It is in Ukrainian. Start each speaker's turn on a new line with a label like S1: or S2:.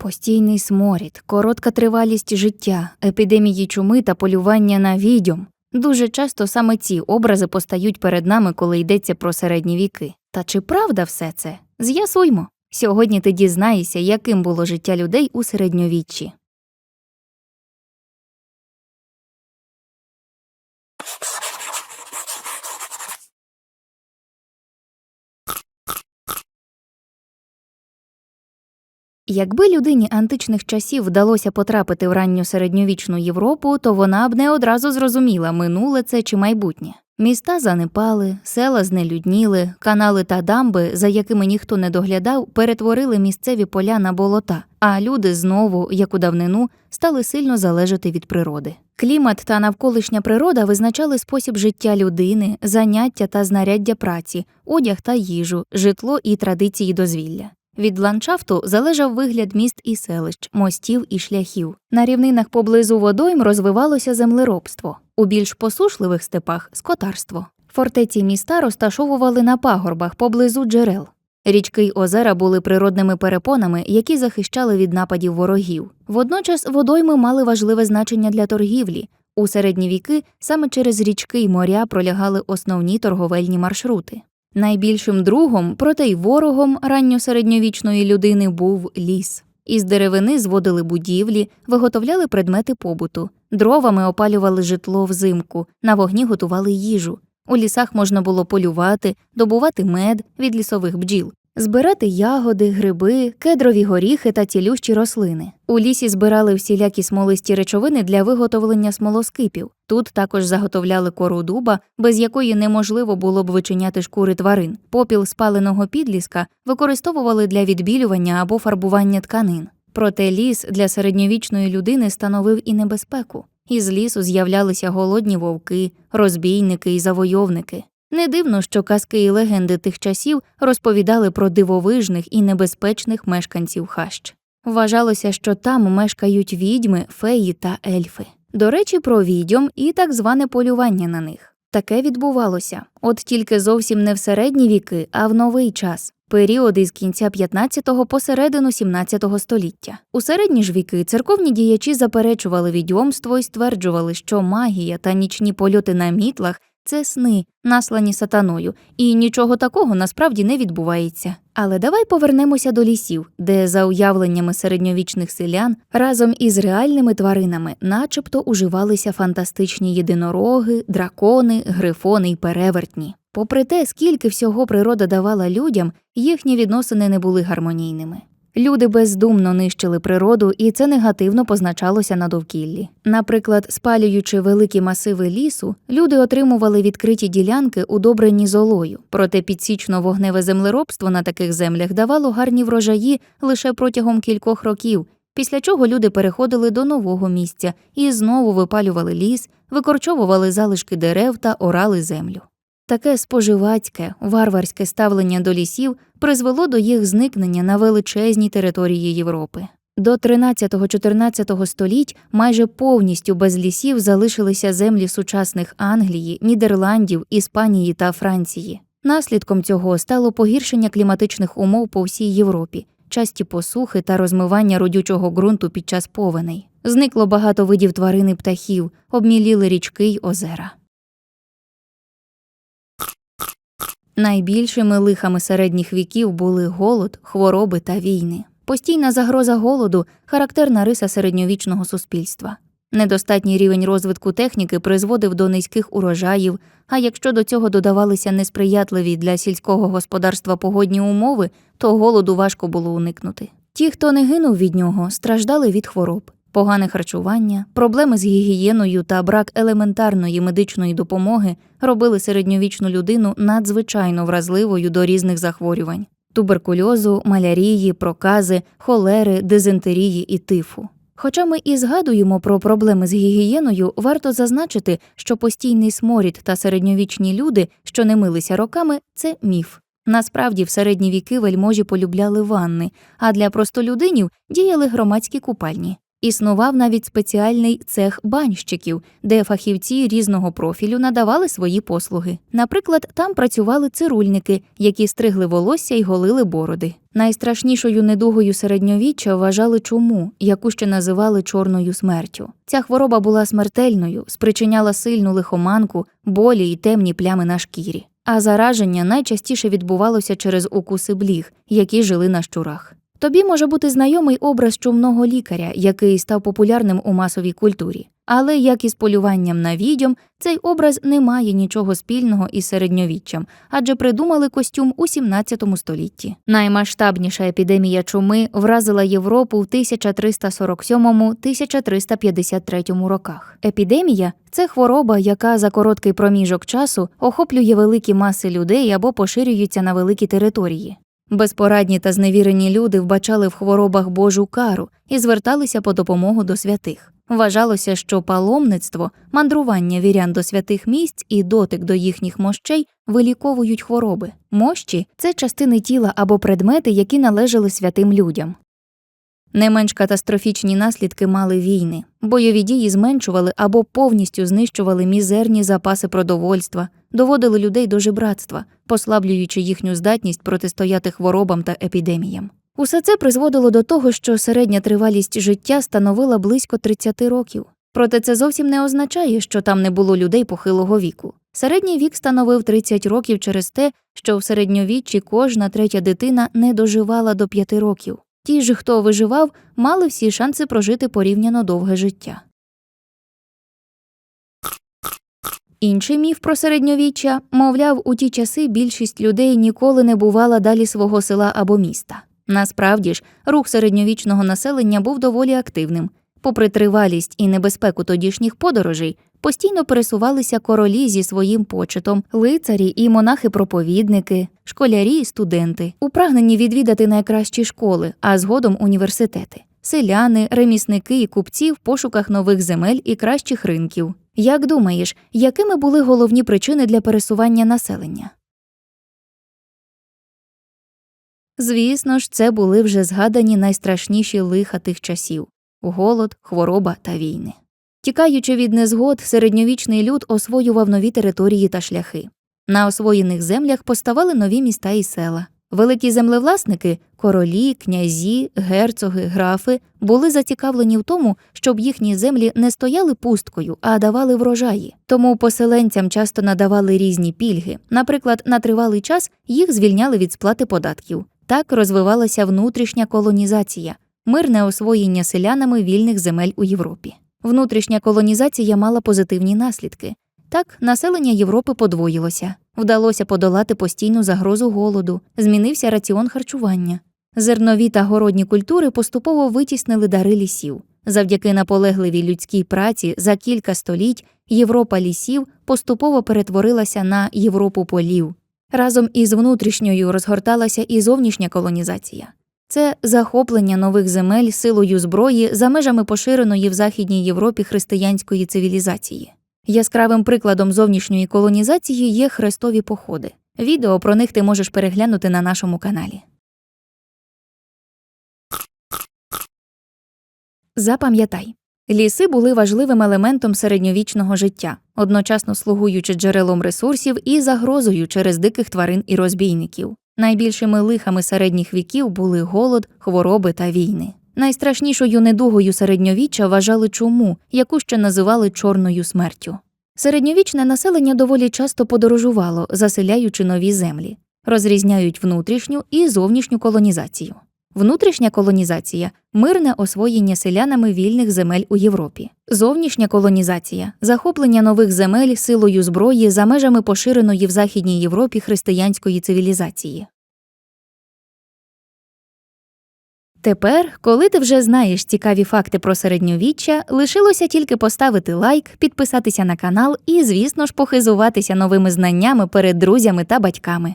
S1: Постійний сморід, коротка тривалість життя, епідемії чуми та полювання на відьом. Дуже часто саме ці образи постають перед нами, коли йдеться про середні віки. Та чи правда все це? З'ясуймо. Сьогодні ти дізнаєшся, яким було життя людей у середньовіччі. Якби людині античних часів вдалося потрапити в ранню середньовічну Європу, то вона б не одразу зрозуміла, минуле це чи майбутнє. Міста занепали, села знелюдніли, канали та дамби, за якими ніхто не доглядав, перетворили місцеві поля на болота, а люди знову, як у давнину, стали сильно залежати від природи. Клімат та навколишня природа визначали спосіб життя людини, заняття та знаряддя праці, одяг та їжу, житло і традиції дозвілля. Від ландшафту залежав вигляд міст і селищ, мостів і шляхів. На рівнинах поблизу водойм розвивалося землеробство, у більш посушливих степах скотарство. Фортеці міста розташовували на пагорбах поблизу джерел. Річки й озера були природними перепонами, які захищали від нападів ворогів. Водночас водойми мали важливе значення для торгівлі. У середні віки саме через річки й моря пролягали основні торговельні маршрути. Найбільшим другом, проте й ворогом ранньосередньовічної людини був ліс. Із деревини зводили будівлі, виготовляли предмети побуту, дровами опалювали житло взимку, на вогні готували їжу. У лісах можна було полювати, добувати мед від лісових бджіл, збирати ягоди, гриби, кедрові горіхи та цілющі рослини. У лісі збирали всілякі смолисті речовини для виготовлення смолоскипів. Тут також заготовляли кору дуба, без якої неможливо було б вичиняти шкури тварин. Попіл спаленого підліска використовували для відбілювання або фарбування тканин. Проте ліс для середньовічної людини становив і небезпеку. Із лісу з'являлися голодні вовки, розбійники і завойовники. Не дивно, що казки і легенди тих часів розповідали про дивовижних і небезпечних мешканців хащ. Вважалося, що там мешкають відьми, феї та ельфи. До речі, про відьом і так зване полювання на них. Таке відбувалося, от тільки зовсім не в середні віки, а в новий час. Період із кінця 15-го по середину 17-го століття. У середні ж віки церковні діячі заперечували відьомство і стверджували, що магія та нічні польоти на мітлах це сни, наслані сатаною, і нічого такого насправді не відбувається. Але давай повернемося до лісів, де, за уявленнями середньовічних селян, разом із реальними тваринами, начебто уживалися фантастичні єдинороги, дракони, грифони й перевертні. Попри те, скільки всього природа давала людям, їхні відносини не були гармонійними. Люди бездумно нищили природу, і це негативно позначалося на довкіллі. Наприклад, спалюючи великі масиви лісу, люди отримували відкриті ділянки, удобрені золою. Проте підсічно-вогневе землеробство на таких землях давало гарні врожаї лише протягом кількох років, після чого люди переходили до нового місця і знову випалювали ліс, викорчовували залишки дерев та орали землю. Таке споживацьке, варварське ставлення до лісів призвело до їх зникнення на величезній території Європи. До 13-14 століть майже повністю без лісів залишилися землі сучасних Англії, Нідерландів, Іспанії та Франції. Наслідком цього стало погіршення кліматичних умов по всій Європі, часті посухи та розмивання родючого ґрунту під час повеней. Зникло багато видів тварин і птахів, обміліли річки й озера. Найбільшими лихами середніх віків були голод, хвороби та війни. Постійна загроза голоду характерна риса середньовічного суспільства. Недостатній рівень розвитку техніки призводив до низьких урожаїв, а якщо до цього додавалися несприятливі для сільського господарства погодні умови, то голоду важко було уникнути. Ті, хто не гинув від нього, страждали від хвороб. Погане харчування, проблеми з гігієною та брак елементарної медичної допомоги робили середньовічну людину надзвичайно вразливою до різних захворювань туберкульозу, малярії, прокази, холери, дизентерії і тифу. Хоча ми і згадуємо про проблеми з гігієною, варто зазначити, що постійний сморід та середньовічні люди, що не милися роками, це міф. Насправді, в середні віки вельможі полюбляли ванни, а для простолюдинів діяли громадські купальні. Існував навіть спеціальний цех банщиків, де фахівці різного профілю надавали свої послуги. Наприклад, там працювали цирульники, які стригли волосся і голили бороди. Найстрашнішою недугою середньовіччя вважали чуму, яку ще називали чорною смертю. Ця хвороба була смертельною, спричиняла сильну лихоманку, болі й темні плями на шкірі. А зараження найчастіше відбувалося через укуси бліг, які жили на щурах. Тобі може бути знайомий образ чумного лікаря, який став популярним у масовій культурі. Але як із полюванням на відьом, цей образ не має нічого спільного із середньовіччям, адже придумали костюм у 17 столітті. Наймасштабніша епідемія чуми вразила Європу в 1347-1353 роках. Епідемія це хвороба, яка за короткий проміжок часу охоплює великі маси людей або поширюється на великі території. Безпорадні та зневірені люди вбачали в хворобах Божу кару і зверталися по допомогу до святих. Вважалося, що паломництво, мандрування вірян до святих місць і дотик до їхніх мощей виліковують хвороби. Мощі це частини тіла або предмети, які належали святим людям. Не менш катастрофічні наслідки мали війни. Бойові дії зменшували або повністю знищували мізерні запаси продовольства, доводили людей до жебратства, послаблюючи їхню здатність протистояти хворобам та епідеміям. Усе це призводило до того, що середня тривалість життя становила близько 30 років. Проте це зовсім не означає, що там не було людей похилого віку. Середній вік становив 30 років через те, що в середньовіччі кожна третя дитина не доживала до 5 років. Ті ж, хто виживав, мали всі шанси прожити порівняно довге життя. Інший міф про середньовіччя, мовляв, у ті часи більшість людей ніколи не бувала далі свого села або міста. Насправді ж, рух середньовічного населення був доволі активним. Попри тривалість і небезпеку тодішніх подорожей, постійно пересувалися королі зі своїм почетом, лицарі і монахи-проповідники, школярі і студенти, упрагнені відвідати найкращі школи, а згодом університети, селяни, ремісники і купці в пошуках нових земель і кращих ринків. Як думаєш, якими були головні причини для пересування населення? Звісно ж, це були вже згадані найстрашніші лиха тих часів голод, хвороба та війни. Тікаючи від незгод, середньовічний люд освоював нові території та шляхи. На освоєних землях поставали нові міста і села. Великі землевласники королі, князі, герцоги, графи були зацікавлені в тому, щоб їхні землі не стояли пусткою, а давали врожаї. Тому поселенцям часто надавали різні пільги. Наприклад, на тривалий час їх звільняли від сплати податків. Так розвивалася внутрішня колонізація, мирне освоєння селянами вільних земель у Європі. Внутрішня колонізація мала позитивні наслідки. Так, населення Європи подвоїлося, вдалося подолати постійну загрозу голоду, змінився раціон харчування. Зернові та городні культури поступово витіснили дари лісів. Завдяки наполегливій людській праці за кілька століть Європа лісів поступово перетворилася на Європу полів. Разом із внутрішньою розгорталася і зовнішня колонізація. Це захоплення нових земель силою зброї за межами поширеної в Західній Європі християнської цивілізації. Яскравим прикладом зовнішньої колонізації є хрестові походи. Відео про них ти можеш переглянути на нашому каналі. Запам'ятай, ліси були важливим елементом середньовічного життя, одночасно слугуючи джерелом ресурсів і загрозою через диких тварин і розбійників. Найбільшими лихами середніх віків були голод, хвороби та війни. Найстрашнішою недугою середньовіччя вважали чуму, яку ще називали чорною смертю. Середньовічне населення доволі часто подорожувало, заселяючи нові землі, розрізняють внутрішню і зовнішню колонізацію. Внутрішня колонізація мирне освоєння селянами вільних земель у Європі. Зовнішня колонізація захоплення нових земель силою зброї за межами поширеної в Західній Європі християнської цивілізації. Тепер, коли ти вже знаєш цікаві факти про середньовіччя, лишилося тільки поставити лайк, підписатися на канал і, звісно ж, похизуватися новими знаннями перед друзями та батьками.